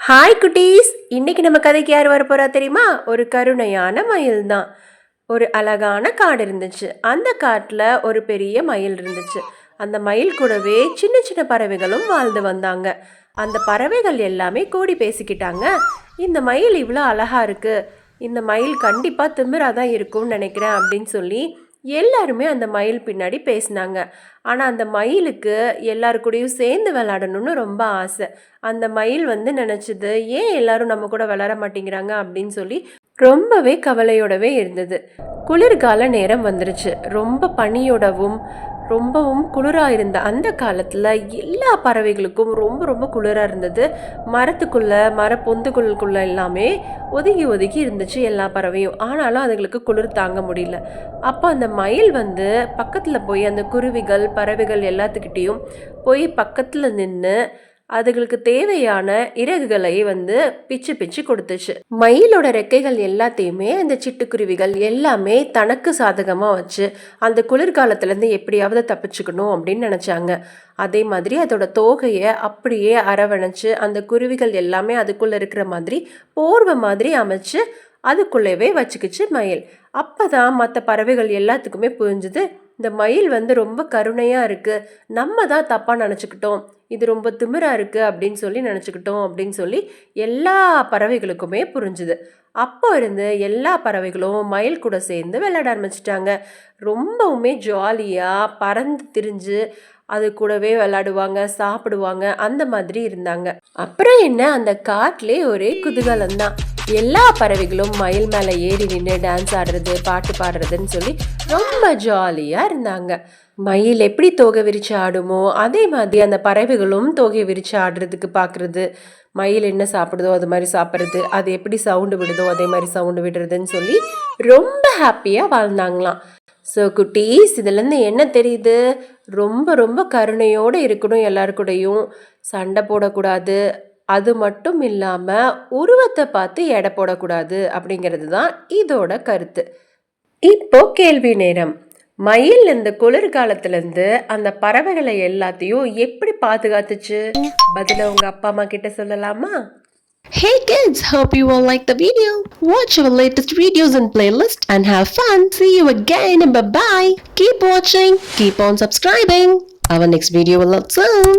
Hi குட்டீஸ். இன்னைக்கு நம்ம கதைக்கு யார் வர போறா தெரியுமா? ஒரு கருணையான மயில் தான். ஒரு அழகான காடு இருந்துச்சு. அந்த காட்டில் ஒரு பெரிய மயில் இருந்துச்சு. அந்த மயில் கூடவே சின்ன சின்ன பறவைகளும் வாழ்ந்து வந்தாங்க. அந்த பறவைகள் எல்லாமே கூடி பேசிக்கிட்டாங்க. இந்த மயில் இவ்வளோ அழகா இருக்கு. இந்த மயில் கண்டிப்பாக திமிராக தான் இருக்கும்னு நினைக்கிறேன் அப்படின்னு சொல்லி எல்லாருமே அந்த மயில் பின்னாடி பேசினாங்க. ஆனால் அந்த மயிலுக்கு எல்லாரு கூடயும் சேர்ந்து விளாடணும்னு ரொம்ப ஆசை. அந்த மயில் வந்து நினச்சிது ஏன் எல்லாரும் நம்ம கூட விளாட மாட்டேங்கிறாங்க? அப்படின்னு சொல்லி ரொம்பவே கவலையோடவே இருந்தது. குளிர்கால நேரம் வந்துருச்சு. ரொம்ப பனியோடவும் ரொம்பவும் குளிராக இருந்த அந்த காலத்தில் எல்லா பறவைகளுக்கும் ரொம்ப ரொம்ப குளிராக இருந்தது. மரத்துக்குள்ளே மர பொந்துக்குள்ளுக்குள்ள எல்லாமே ஒதுங்கி ஒதுங்கி இருந்துச்சு எல்லா பறவையும். ஆனாலும் அதுங்களுக்கு குளிர் தாங்க முடியல. அப்போ அந்த மயில் வந்து பக்கத்தில் போய் அந்த குருவிகள் பறவைகள் எல்லாத்துக்கிட்டேயும் போய் பக்கத்தில் நின்று அதுகளுக்கு தேவையான இறகுகளை வந்து பிச்சு பிச்சு கொடுத்துச்சு. மயிலோட ரெக்கைகள் எல்லாத்தையுமே அந்த சிட்டுக்குருவிகள் எல்லாமே தனக்கு சாதகமாக வச்சு அந்த குளிர்காலத்துலேருந்து எப்படியாவது தப்பிச்சுக்கணும் அப்படின்னு நினச்சாங்க. அதே மாதிரி அதோட தோகையை அப்படியே அரவணைச்சு அந்த குருவிகள் எல்லாமே அதுக்குள்ளே இருக்கிற மாதிரி போர்வை மாதிரி அமைச்சு அதுக்குள்ளேவே வச்சுக்கிச்சு மயில். அப்போ தான் மற்ற பறவைகள் எல்லாத்துக்குமே புரிஞ்சுது இந்த மயில் வந்து ரொம்ப கருணையாக இருக்குது நம்ம தான் தப்பாக நினச்சிக்கிட்டோம். இது ரொம்ப திமிராக இருக்குது அப்படின்னு சொல்லி நினச்சிக்கிட்டோம் அப்படின்னு சொல்லி எல்லா பறவைகளுக்குமே புரிஞ்சுது. அப்போ இருந்து எல்லா பறவைகளும் மயில் கூட சேர்ந்து விளையாட ஆரம்பிச்சிட்டாங்க. ரொம்பவுமே ஜாலியாக பறந்து திரிஞ்சு அது கூடவே விளையாடுவாங்க சாப்பிடுவாங்க அந்த மாதிரி இருந்தாங்க. அப்புறம் என்ன அந்த காட்டிலே ஒரே குதூகலம் தான் எல்லா பறவைகளும் மயில் மேலே ஏறி நின்று டான்ஸ் ஆடுறது பாட்டு பாடுறதுன்னு சொல்லி ரொம்ப ஜாலியாக இருந்தாங்க. மயில் எப்படி தோகை விரிச்சு ஆடுமோ அதே மாதிரி அந்த பறவைகளும் தோகை விரிச்சு ஆடுறதுக்கு பார்க்குறது மயில் என்ன சாப்பிடுதோ அது மாதிரி சாப்பிட்றது அது எப்படி சவுண்டு விடுதோ அதே மாதிரி சவுண்டு விடுறதுன்னு சொல்லி ரொம்ப ஹாப்பியாக வாழ்ந்தாங்களாம். ஸோ குட்டீஸ் இதுலேருந்து என்ன தெரியுது? ரொம்ப ரொம்ப கருணையோடு இருக்கணும் எல்லாருக்கூடையும் கூடயும் சண்டை போடக்கூடாது. அது மட்டும் இல்லாமல் உருவத்தை பார்த்து எடை போடக்கூடாது அப்படிங்கிறது தான் இதோட கருத்து இப்போ கேள்வி நேரம் மயில் இந்த குளிர்காலத்திலேருந்து அந்த பறவைகளை எல்லாத்தையும் எப்படி பாதுகாத்துச்சு பதில உங்க அப்பா அம்மா கிட்ட சொல்லலாமா Hey kids, hope you all like the video. Watch our latest videos and playlist and have fun. See you again and bye bye. Keep watching, keep on subscribing. Our next video will out soon.